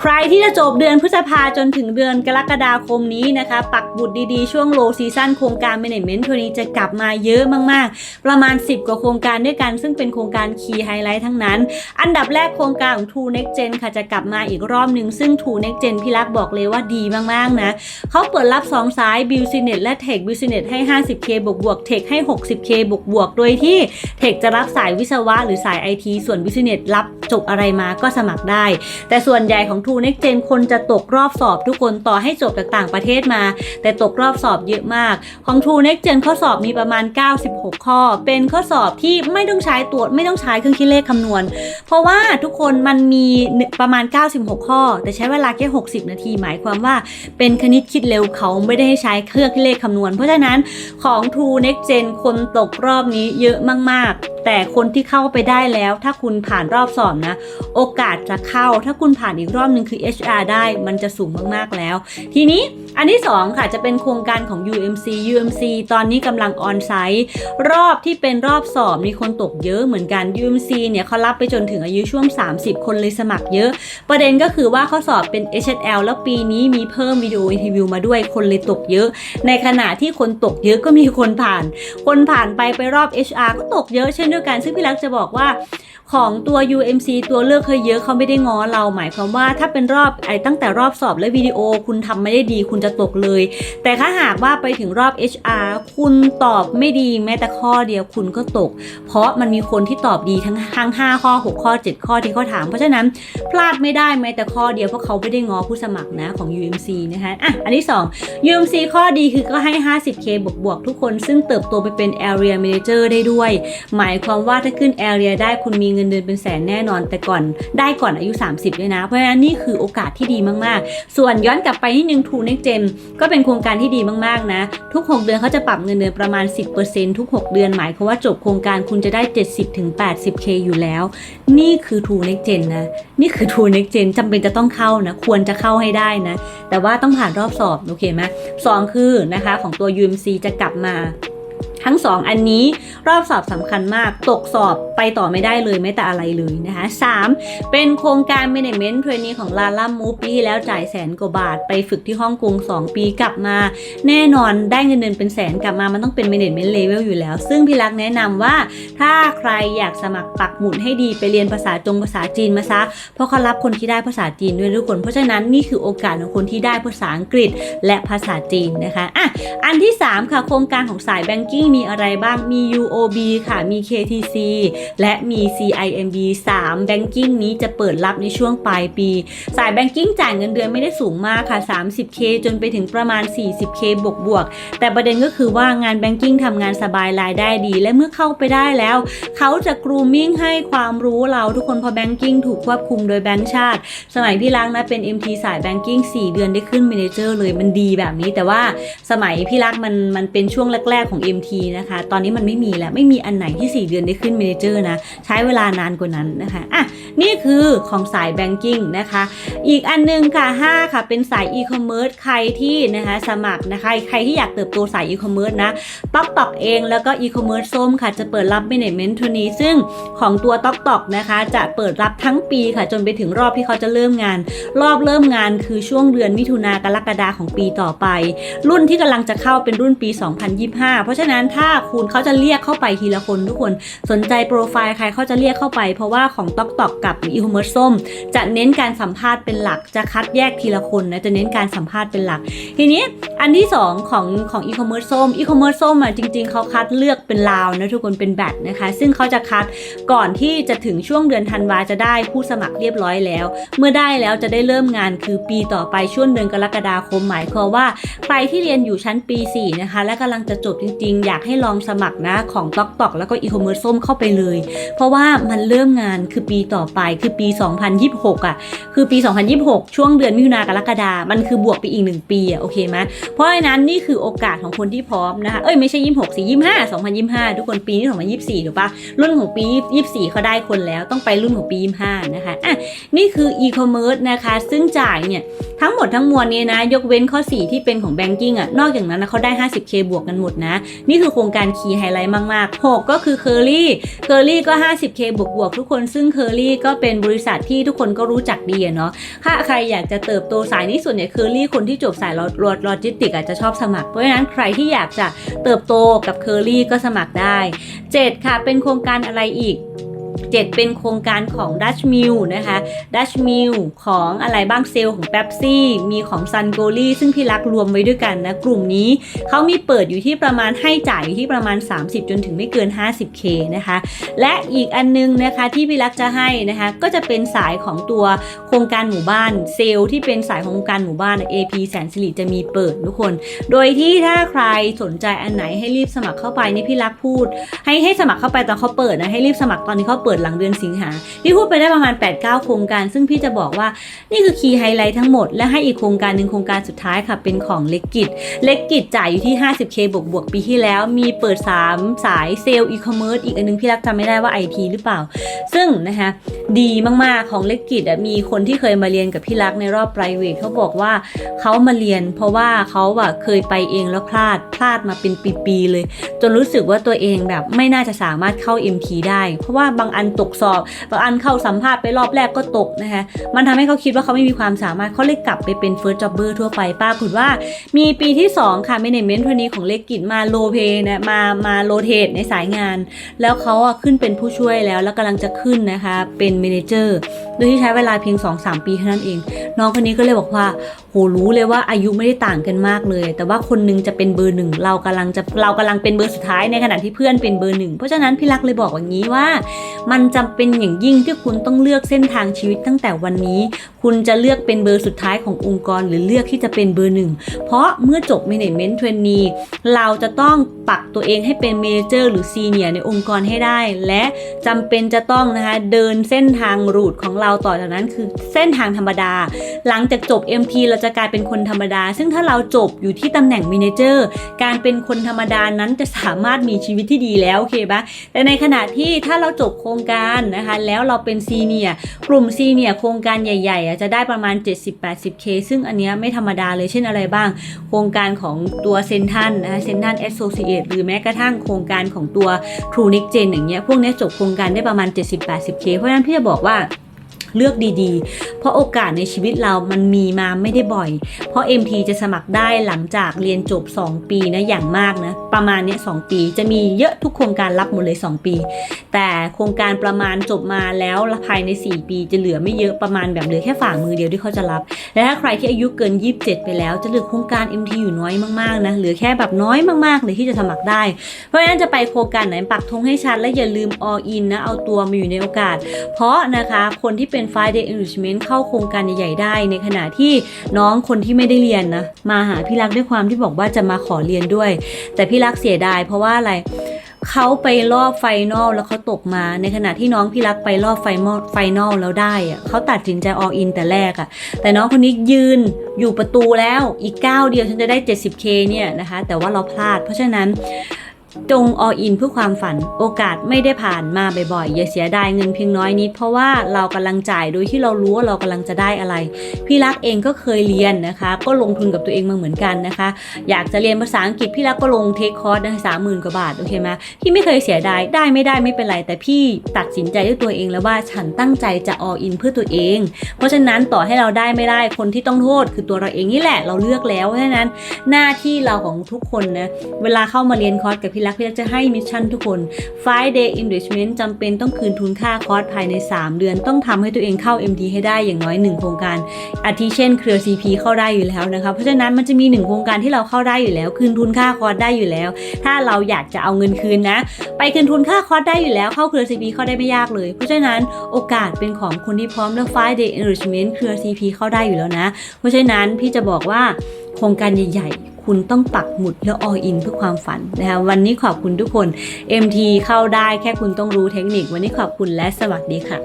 ใครที่จะจบเดือนพฤษภาจนถึงเดือนกรกฎาคมนี้นะคะ ปักบุตรดีๆ ช่วงโลซีซั่นโครงการ Management ทัวนี้จะกลับมาเยอะมากๆ ประมาณ 10 กว่าโครงการด้วยกันซึ่งเป็นโครงการคีย์ไฮไลท์ทั้งนั้น อันดับแรกโครงการของ True Next Gen ค่ะจะกลับมาอีกรอบหนึ่งซึ่ง True Next Gen พี่รักบอกเลยว่าดีมากๆนะเขาเปิดรับ 2 สาย Business และ Tech Business ให้ 50k บวกบวก Tech ให้ 60k บวกบวกโดยที่ Tech จะรับสายวิศวะหรือสาย IT ส่วน Business รับจบอะไรมาก็สมัครได้ แต่ส่วนใหญ่ของ True Next Gen คนจะตกรอบสอบทุกคนต่อให้จบจากต่างประเทศมา แต่ตกรอบสอบเยอะมาก ของ True Next Gen ข้อสอบมีประมาณ 96 ข้อ เป็นข้อสอบที่ไม่ต้องใช้ตัวไม่ต้องใช้เครื่องคิดเลขคำนวณ เพราะว่าทุกคนมันมีประมาณ 96 ข้อ แต่ใช้เวลาแค่ 60 นาที หมายความว่าเป็นคณิตคิดเร็วเขาไม่ได้ให้ใช้เครื่องคิดเลขคำนวณ เพราะฉะนั้นของ True Next Gen คนตกรอบนี้เยอะมากๆแต่คนที่เข้าไปได้แล้ว ถ้าคุณผ่านรอบสอบนะ โอกาสจะเข้า ถ้าคุณผ่านอีกรอบหนึ่งคือ HR ได้ มันจะสูงมากๆแล้ว ทีนี้ อันที่2ค่ะจะเป็นโครงการของ UMC UMC ตอนนี้กำลังออนไซต์รอบที่เป็นรอบสอบมีคนตกเยอะเหมือนกัน UMC เนี่ยเขารับไปจนถึงอายุช่วง 30 คนเลยสมัครเยอะ ประเด็นก็คือว่าเข้อสอบเป็น HSL แล้วปีนี้มีเพิ่มวิดีโออินทิวิวมาด้วยคนเลยตกเยอะ ในขณะที่คนตกเยอะก็มีคนผ่าน คนผ่านไปไปรอบ HR ก็ตกเยอะเช่นเดียวกัน ซึ่งพี่รักจะบอกว่า ของตัว UMC ตัวเลือกเคยเยอะเขาไม่ได้ง้อเราหมายความว่าถ้าเป็นรอบไอ้ตั้งแต่รอบสอบและวิดีโอคุณทำไม่ได้ดีคุณจะตกเลย แต่ถ้าหากว่าไปถึงรอบ HR คุณตอบไม่ดีแม้แต่ข้อเดียวคุณก็ตก เพราะมันมีคนที่ตอบดีทั้งทั้ง5ข้อ 6 ข้อ 7 ข้อที่เขาถาม เพราะฉะนั้นพลาดไม่ได้แม้แต่ข้อเดียวเพราะเขาไม่ได้ง้อผู้สมัครนะของ UMC นะคะอะอันที่ 2 UMC ข้อดีคือก็ให้ 50k บวกบวกทุกคน ซึ่งเติบโตไปเป็น area manager ได้ด้วย หมายความว่าถ้าขึ้น area ได้คุณมีเงินเดือนเป็นแสนแน่นอน แต่ก่อนได้ก่อนอายุ 30ด้วยนะ เพราะฉะนั้นนี่คือโอกาสที่ดีมากๆ ส่วนย้อนกลับไปนิดนึง True Next Gen ก็เป็นโครงการที่ดีมากๆนะ ทุก 6 เดือนเขาจะปรับเงินเดือนประมาณ 10%ทุก 6 เดือนหมายความว่าจบโครงการคุณจะได้ 70-80k อยู่แล้ว นี่คือ True Next Gen นะนี่คือ True Next Gen จำเป็นจะต้องเข้านะ ควรจะเข้าให้ได้นะ แต่ว่าต้องผ่านรอบสอบโอเคไหมสองคือนะคะของตัว UMC จะกลับมา ทั้ง 2 อันนี้รอบสอบสำคัญมากตกสอบไปต่อไม่ได้เลยไม่แต่อะไรเลยนะคะ 3. เป็นโครงการ Management Trainee ของลาล่ามูปีที่แล้วจ่ายแสนกว่าบาท ไปฝึกที่ฮ่องกง2 ปีกลับมา แน่นอนได้เงินเดือนเป็นแสนกลับมามันต้องเป็น Management Level อยู่แล้ว ซึ่งพี่รักแนะนำว่า ถ้าใครอยากสมัครปักหมุดให้ดีไปเรียนภาษาจงภาษาจีนมาซะเพราะเขารับคนที่ได้ภาษาจีนด้วยทุกคนเพราะฉะนั้นนี่คือโอกาสของคนที่ได้ภาษาอังกฤษและภาษาจีนนะคะอะอันที่ 3 ค่ะโครงการของสายแบงกิ้งมีอะไรบ้างมี UOB ค่ะ มี KTC และมี CIMB 3แบงกิ้งนี้จะเปิดรับในช่วงปลายปี สายแบงกิ้งจ่ายเงินเดือนไม่ได้สูงมากค่ะ 30k จนไปถึงประมาณ 40k บวกบวกแต่ประเด็นก็คือว่างานแบงกิ้งทำงานสบายรายได้ดี และเมื่อเข้าไปได้แล้ว เขาจะกรูมิ่งให้ความรู้เราทุกคนพอแบงกิ้งถูกควบคุมโดยแบงก์ชาติ สมัยพี่รักนะเป็น MT สายแบงกิ้ง4 เดือนได้ขึ้นเมเนเจอร์เลยมันดีแบบนี้ แต่ว่าสมัยพี่รักมันมันเป็นช่วงแรก ๆของ MT นะคะ ตอนนี้มันไม่มีแล้ว ไม่มีอันไหนที่ 4 เดือนได้ขึ้นเมเนเจอร์นะ ใช้เวลานานกว่านั้นนะคะอะนี่คือของสายแบงกิ้งนะคะ อีกอันหนึงค่ะ 5 ค่ะ เป็นสายอีคอมเมิร์ซใครที่นะคะสมัครนะคะ ใครที่อยากเติบโตสายอีคอมเมิร์ซนะต๊อกตอกเองแล้วก็อีคอมเมิร์ซส้มค่ะจะเปิดรับเมเนจเมนต์ทุนี้ซึ่งของตัวต๊อกตอกนะคะจะเปิดรับทั้งปีค่ะ จนไปถึงรอบที่เขาจะเริ่มงาน รอบเริ่มงานคือช่วงเดือนมิถุนากรกฎาของปีต่อไป รุ่นที่กำลังจะเข้าเป็นรุ่นปี 2025 เพราะฉะนั้นถ้าคุณเขาจะเรียกเข้าไปทีละคนทุกคนสนใจโปรไฟล์ใครเขาจะเรียกเข้าไป เพราะว่าของตอกตอกกับอีคอมเมิร์ซส้ม จะเน้นการสัมภาษณ์เป็นหลักจะคัดแยกทีละคนนะจะเน้นการสัมภาษณ์เป็นหลัก ทีนี้อันที่ 2 ของของอีคอมเมิร์ซส้มอีคอมเมิร์ซส้มอะจริง ๆเขาคัดเลือกเป็นราวนะทุกคนเป็นแบตนะคะ ซึ่งเขาจะคัดก่อนที่จะถึงช่วงเดือนธันวาจะได้ผู้สมัครเรียบร้อยแล้ว เมื่อได้แล้วจะได้เริ่มงานคือปีต่อไปช่วงเดือนกรกฎาคมหมายความว่าใครที่เรียนอยู่ชั้นปี4นะคะและกำลังจะจบจริงๆอยากให้ลองสมัครนะของตอกตอกแล้วก็อีคอมเมิร์ซส้มเข้าไปเลย เพราะว่ามันเริ่มงานคือปีต่อไปคือปี 2026อะคือปี 2026 ช่วงเดือนมิถุนากรกฎามันคือบวกไปอีก 1 ปีอะโอเคไหมเพราะฉะนั้นนี่คือโอกาสของคนที่พร้อมนะคะเอ้ยไม่ใช่ 26สิ25 2025 ทุกคนปีนี้2024ถูกปะรุ่นของปี 24เขาได้คนแล้วต้องไปรุ่นของปี 25นะคะอะนี่คือ e-commerce นะคะซึ่งจ่ายเนี่ย ทั้งหมดทั้งมวลนี้นะ ยกเว้นข้อ 4 ที่เป็นของ Banking อะ นอกจากนั้นนะเขาได้ 50k บวกกันหมดนะ นี่คือโครงการคีย์ไฮไลท์มาก ๆ 6 ก็คือ Curly Curly ก็ 50k บวกบวกทุกคน ซึ่ง Curly ก็เป็นบริษัทที่ทุกคนก็รู้จักดีอะเนาะถ้าใครอยากจะเติบโตสายนี้ส่วนใหญ่ Curly คนที่จบสายโลจิสติกอาจจะชอบสมัคร เพราะฉะนั้นใครที่อยากจะเติบโตกับ Curly ก็สมัครได้ 7 ค่ะ เป็นโครงการอะไรอีก 7 เป็นโครงการของ Dutch Mill นะคะ Dutch Mill ของอะไรบ้างเซลล์ของ Pepsi มีของ Sun g o l i ซึ่งพี่รักรวมไว้ด้วยกันนะ กลุ่มนี้เขามีเปิดอยู่ที่ประมาณให้จ่ายอยู่ที่ประมาณ 30 จนถึงไม่เกิน 50k นะคะ และอีกอันนึงนะคะที่พี่รักจะให้นะคะก็จะเป็นสายของตัวโครงการหมู่บ้านเซลล์ที่เป็นสายของโครงการหมู่บ้าน AP แสนสิริจะมีเปิดทุกคน โดยที่ถ้าใครสนใจอันไหนให้รีบสมัครเข้าไปนี่พี่รักพูด ให้ให้สมัครเข้าไปตอนเขาเปิดนะให้รีบสมัครตอนที่เขาเปิดิดหลังเดือนสิงหาพี่พูดไปได้ประมาณ 8-9 โครงการ ซึ่งพี่จะบอกว่านี่คือคีย์ไฮไลท์ทั้งหมด และให้อีกโครงการหนึ่งโครงการสุดท้ายค่ะ เป็นของเล็กกิจ เล็กกิจจ่ายอยู่ที่ 50k บวกบวกปีที่แล้ว มีเปิด 3 สายเซลล์อีคอมเมิร์ซอีกอันนึงพี่รักจำไม่ได้ว่า IP หรือเปล่า ซึ่งนะคะดีมากๆของเล็กกิจมีคนที่เคยมาเรียนกับพี่รักในรอบ p r i v a t เขาบอกว่าเขามาเรียน เพราะว่าเขาอะเคยไปเองแล้วพลาดพลาดมาเป็นปีๆเลย จนรู้สึกว่าตัวเองแบบไม่น่าจะสามารถเข้า MT ได้ เพราะว่าบางอันตกสอบบางอันเข้าสัมภาษณ์ไปรอบแรกก็ตกนะคะมันทำให้เขาคิดว่าเขาไม่มีความสามารถเขาเลยกลับไปเป็นเฟิร์สจ็อบเบอร์ทั่วไปป้าคุณว่า มีปีที่ 2 ค่ะ management ทนี้ของเลกกิจมาโลเพนะมามาโรเทตในสายงาน แล้วเขาอะขึ้นเป็นผู้ช่วยแล้วแล้วกำลังจะขึ้นนะคะเป็นเมนเจอร์ โดยที่ใช้เวลาเพียง 2-3 ปีเท่านั้นเอง น้องคนนี้ก็เลยบอกว่าโหรู้เลยว่าอายุไม่ได้ต่างกันมากเลย แต่ว่าคนหนึงจะเป็นเบอร์หนึ่งเรากำลังจะเรากำลังเป็นเบอร์สุดท้ายในขณะที่เพื่อนเป็นเบอร์หนึ่งเพราะฉะนั้นพี่รักเลยบอกอย่างนี้ว่า มันจำเป็นอย่างยิ่งที่คุณต้องเลือกเส้นทางชีวิตตั้งแต่วันนี้ คุณจะเลือกเป็นเบอร์สุดท้ายขององค์กร หรือเลือกที่จะเป็นเบอร์หนึ่งเพราะเมื่อจบ Management Trainee เราจะต้อง ปักตัวเองให้เป็นเมเจอร์หรือซีเนียในองค์กรให้ได้ และจำเป็นจะต้องนะคะเดินเส้นทางรูทของเราต่อจากนั้นคือเส้นทางธรรมดา หลังจากจบ MP เราจะกลายเป็นคนธรรมดา ซึ่งถ้าเราจบอยู่ที่ตำแหน่ง m ม n เจอร์การเป็นคนธรรมดานั้นจะสามารถมีชีวิตที่ดีแล้วโอเคปะแต่ในขณะที่ถ้าเราจบโครงการนะคะแล้วเราเป็นซีเนียกลุ่มซีเนียโครงการใหญ่ๆจะได้ประมาณ 70-80k ซึ่งอันนี้ไม่ธรรมดาเลยเช่นอะไรบ้าง โครงการของตัวเซนทันนะคะเซนทันแอสโซเ t ต หรือแม้กระทั่งโครงการของตัว True Next Gen อย่างเงี้ยพวกนี้จบโครงการได้ประมาณ 70-80k เพราะฉะนั้นพี่จะบอกว่า เลือกดีๆ เพราะโอกาสในชีวิตเรามันมีมาไม่ได้บ่อย เพราะ MT จะสมัครได้หลังจากเรียนจบ 2 ปีนะอย่างมากนะ ประมาณเนี้ย2ปี จะมีเยอะทุกโครงการรับหมดเลย 2 ปี แต่โครงการประมาณจบมาแล้วภายใน 4 ปีจะเหลือไม่เยอะประมาณแบบเหลือแค่ฝ่ามือเดียวที่เขาจะรับ และถ้าใครที่อายุเกิน 27 ไปแล้ว จะเหลือโครงการ MT อยู่น้อยมากๆนะเหลือแค่แบบน้อยมากๆเลยที่จะสมัครได้ เพราะฉะนั้นจะไปโครงการไหนปักธงให้ชัดและอย่าลืม all in นะเอาตัวมาอยู่ในโอกาส เพราะนะคะคนที่เป็น Friday Enrichment เข้าโครงการใหญ่ๆได้ ในขณะที่น้องคนที่ไม่ได้เรียนนะ มาหาพี่รักด้วยความที่บอกว่าจะมาขอเรียนด้วย แต่พี่รักเสียดายเพราะว่าอะไรเขาไปรอบไฟนอลแล้วเขาตกมา ในขณะที่น้องพี่รักไปรอบไฟนอไฟนอลแล้วได้อะเขาตัดสินใจออ l อินแต่แรกอะแต่น้องคนนี้ยืนอยู่ประตูแล้วอีกก้าวเดียวฉันจะได้ 70k เนี่ยนะคะ แต่ว่าเราพลาด เพราะฉะนั้น จงออินเพื่อความฝัน โอกาสไม่ได้ผ่านมาบ่อยๆ อย่าเสียดายเงินเพียงน้อยนิด เพราะว่าเรากำลังจ่ายโดยที่เรารู้ว่าเรากำลังจะได้อะไร พี่รักเองก็เคยเรียนนะคะ ก็ลงทุนกับตัวเองมาเหมือนกันนะคะ อยากจะเรียนภาษาอังกฤษพี่รักก็ลงเทคคอร์สนะสามหมื่นกว่าบาทโอเคไหมพี่ไม่เคยเสียดายได้ไม่ได้ไม่เป็นไร แต่พี่ตัดสินใจด้วยตัวเองแล้วว่าฉันตั้งใจจะออินเพื่อตัวเอง เพราะฉะนั้นต่อให้เราได้ไม่ได้คนที่ต้องโทษ คือตัวเราเองนี่แหละเราเลือกแล้วเพราะฉะนั้นหน้าที่เราของทุกคนนะเวลาเข้ามาเรียนคอร์สกับพี่รักพี่รักจะให้มิชชั่นทุกคน Friday Enrichment จำเป็นต้องคืนทุนค่าคอร์สภายใน 3 เดือน ต้องทำให้ตัวเองเข้า MT ให้ได้อย่างน้อย 1 โครงการ อาทิเช่นเครือ CP เข้าได้อยู่แล้วนะคะ เพราะฉะนั้นมันจะมี 1 โครงการที่เราเข้าได้อยู่แล้ว คืนทุนค่าคอร์สได้อยู่แล้ว ถ้าเราอยากจะเอาเงินคืนนะ ไปคืนทุนค่าคอร์สได้อยู่แล้วเข้าเครือ CP เข้าได้ไม่ยากเลย เพราะฉะนั้นโอกาสเป็นของคนที่พร้อมแล้ว Friday Enrichment เครือ CP เข้าได้อยู่แล้วนะ เพราะฉะนั้นพี่จะบอกว่า โครงการใหญ่ๆ คุณต้องปักหมุดแล้ว all in เพื่อความฝันนะคะวันนี้ขอบคุณทุกคน MT เข้าได้แค่คุณต้องรู้เทคนิค วันนี้ขอบคุณและสวัสดีค่ะ